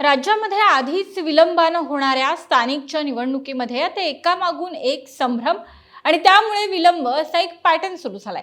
राज्यामध्ये आधीच विलंबानं होणाऱ्या स्थानिकच्या निवडणुकीमध्ये आता एकामागून एक संभ्रम आणि त्यामुळे विलंब असा एक पॅटर्न सुरू झालाय.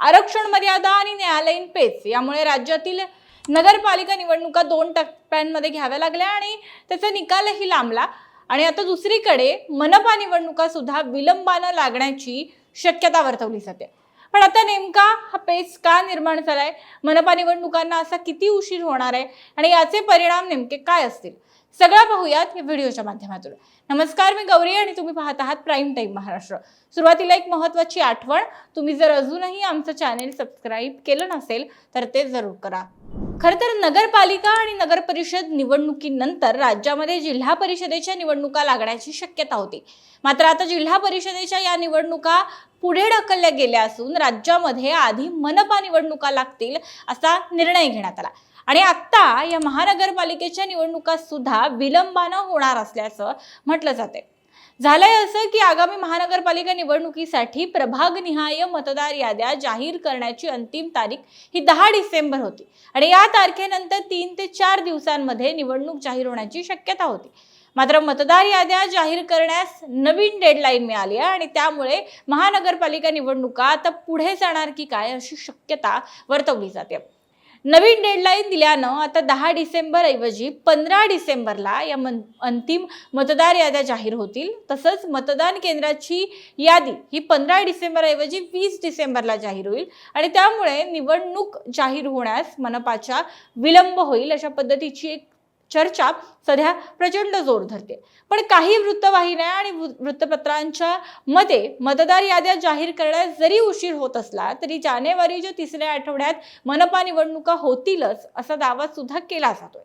आरक्षण मर्यादा आणि न्यायालयीन पेच यामुळे राज्यातील नगरपालिका निवडणुका दोन टप्प्यांमध्ये घ्याव्या लागल्या आणि त्याचा निकालही लांबला. आणि आता दुसरीकडे मनपा निवडणुका सुद्धा विलंबानं लागण्याची शक्यता वर्तवली जाते. पण आता नेमका हा पेच का निर्माण झालाय? मनपा निवडणुकांना असा किती उशीर होणार आहे? आणि याचे परिणाम नेमके काय असतील? सगळं पाहूयात या व्हिडिओच्या माध्यमातून. नमस्कार मी गौरी आणि तुम्ही पाहत आहात प्राईम टाईम महाराष्ट्र. सुरुवातीला एक महत्वाची आठवण तुम्ही जर अजूनही आमचं चॅनेल सबस्क्राईब केलं नसेल तर ते जरूर करा. खरं तर नगरपालिका आणि नगर परिषद निवडणुकीनंतर राज्यामध्ये जिल्हा परिषदेच्या निवडणुका लागण्याची शक्यता होती. मात्र आता जिल्हा परिषदेच्या या निवडणुका पुढे ढकलल्या गेल्या असून राज्यामध्ये आधी मनपा निवडणुका लागतील असा निर्णय घेण्यात आला. आणि आत्ता या महानगरपालिकेच्या निवडणुका सुद्धा विलंबानं होणार असल्याचं म्हटलं जाते झालंय असं की आगामी महानगरपालिका निवडणुकीसाठी प्रभागनिहाय मतदार याद्या जाहीर करण्याची अंतिम तारीख ही दहा डिसेंबर होती. आणि या तारखेनंतर तीन ते चार दिवसांमध्ये निवडणूक जाहीर होण्याची शक्यता होती. मात्र मतदार याद्या जाहीर करण्यास नवीन डेडलाईन मिळाली आहे आणि त्यामुळे महानगरपालिका निवडणुका आता पुढे जाणार की काय अशी शक्यता वर्तवली जाते. नवीन डेडलाईन दिल्यानं आता दहा डिसेंबर ऐवजी पंधरा डिसेंबरला या मन अंतिम मतदार याद्या जाहीर होतील. तसंच मतदान केंद्राची यादी ही पंधरा डिसेंबर ऐवजी वीस डिसेंबरला जाहीर होईल आणि त्यामुळे निवडणूक जाहीर होण्यास मनपाच्या विलंब होईल अशा पद्धतीची एक चर्चा सध्या प्रचंड जोर धरते. पण काही वृत्तवाहिन्या आणि वृत्तपत्रांच्या मते मतदार याद्या जाहीर करण्यास जरी उशीर होत असला तरी जानेवारीच्या तिसऱ्या आठवड्यात मनपा निवडणुका होतीलच असा दावा सुद्धा केला जातोय.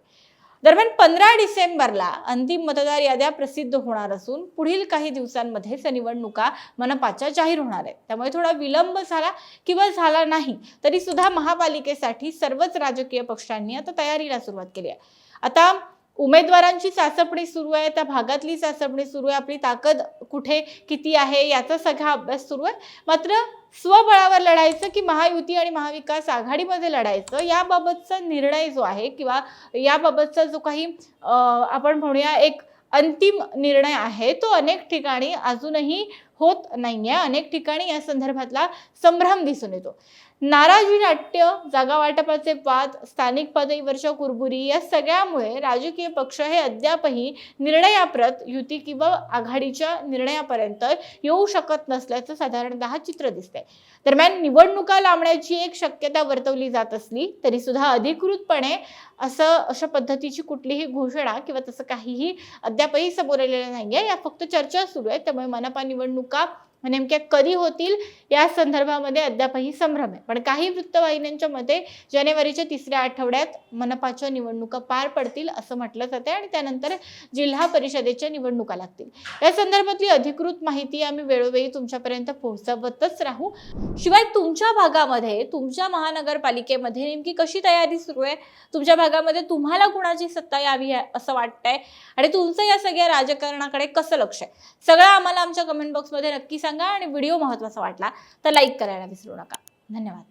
दरम्यान पंधरा डिसेंबरला अंतिम मतदार याद्या प्रसिद्ध होणार असून पुढील काही दिवसांमध्येच निवडणुका मनपाच्या जाहीर होणार आहेत. त्यामुळे थोडा विलंब झाला किंवा झाला नाही तरी सुद्धा महापालिकेसाठी सर्वच राजकीय पक्षांनी आता तयारीला सुरुवात केली आहे. आता उमेदवारांची चाचपणी सुरू आहे त्या भागातली चाचपणी सुरू आहे आपली ताकद कुठे किती आहे याचा सगळा अभ्यास सुरू आहे. मात्र स्वबळावर लढायचं की महायुती आणि महाविकास आघाडीमध्ये लढायचं याबाबतचा निर्णय जो आहे किंवा याबाबतचा जो काही आपण म्हणूया एक अंतिम निर्णय आहे तो अनेक ठिकाणी अजूनही होत नाहीये. अनेक ठिकाणी या संदर्भातला संभ्रम दिसून येतो. नाराजी नाट्य जागा वाटपाचे वाद स्थानिक पातळीवरच्या कुरबुरी या सगळ्यामुळे राजकीय पक्ष हे अद्यापही निर्णयाप्रत युती किंवा आघाडीच्या निर्णयापर्यंत येऊ शकत नसल्याचं साधारणतः चित्र दिसतंय. दरम्यान निवडणुका लांबण्याची एक शक्यता वर्तवली जात असली तरी सुद्धा अधिकृतपणे असं अशा पद्धतीची कुठलीही घोषणा किंवा तसं काहीही अद्यापही समोर आलेलं नाहीये. या फक्त चर्चा सुरू आहे. त्यामुळे मनपा निवडणूक cup नेमक्या कधी होतील या संदर्भामध्ये अद्यापही संभ्रम आहे. पण काही वृत्तवाहिन्यांच्या मते जानेवारीच्या तिसऱ्या आठवड्यात मनपाच्या निवडणुका पार पडतील असं म्हटलं जाते आणि त्यानंतर जिल्हा परिषदेच्या निवडणुका लागतील. या संदर्भातली अधिकृत माहिती आम्ही वेळोवेळी तुमच्यापर्यंत पोहोचवतच राहू. शिवाय तुमच्या भागामध्ये तुमच्या महानगरपालिकेमध्ये नेमकी कशी तयारी सुरू आहे? तुमच्या भागामध्ये तुम्हाला कुणाची सत्ता यावी आहे असं वाटतंय? आणि तुमचं या सगळ्या राजकारणाकडे कसं लक्ष आहे? सगळं आम्हाला आमच्या कमेंट बॉक्समध्ये नक्की सांगा आणि व्हिडिओ महत्त्वाचा वाटला तर लाईक करायला विसरू नका. धन्यवाद.